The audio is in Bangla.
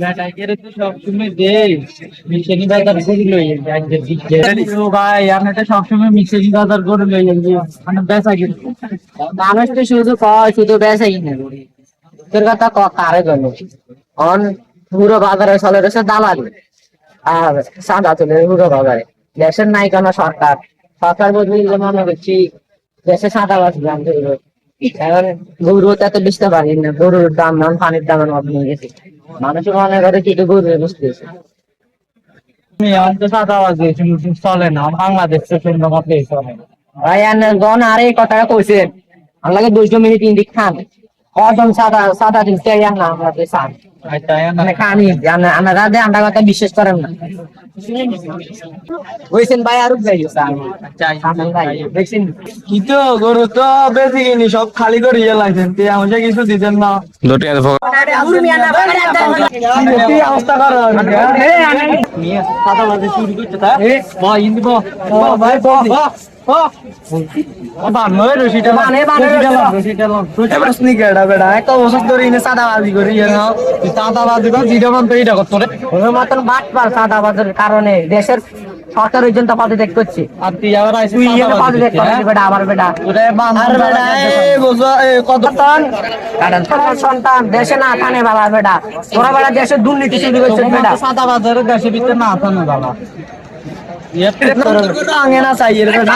বেটাইকেরে তো সবসময় দে মিশনি বাজার করে লই আজকে দিকে ও ভাই আমি তো সবসময় মিশনি বাজার করে লই যাই মানে বেচা কিনে। মানুষ তো শুধু কয় শুধু বেচাই না তোর কথা ক কারে গেল অন পুরো বাজারে চলে রয়েছে দালাল। আর সাদা তুলে পুরো বাজারে। দেশের নাই কেন সরকার। সরকার বদলে দিলে মনে করছি দেশে সাদা বাস গরু তো এত বুঝতে পারি না। গরুর দাম নাম পানির দামের মত নিয়ে গেছে। মানুষ মনে করে কি বুঝতেছে। চলে না বাংলাদেশ ভাই গন আর এই কথাটা কইছেন আমার দুইশো মিনিট ইন্দিক খান। কজন সাদা সাদা দিন না আমরা মানে খানি আমরা কথা বিশ্বাস করেন না। কইছেন ভাই আর যাই ভাই দেখছেন? কিন্তু গরু তো বেশি কিনি সব খালি করে ইয়ে লাগছেন তুই আমাকে কিছু দিতেন না। করো? জিরা করতো রে মতন কারণে দেশের সরকার ওই জন্য পার্টি করছে। হচ্ছে তুই? বেটা আমার বেটা। সন্তান। দেশে না থানে বাবা বেটা। তোরা বেটা দেশের দুর্নীতি শুরু করছে বেটা। সাদা বাজারে দেশে ভিতরে না থানে বাবা। ইয়ে না চাই এর বেটা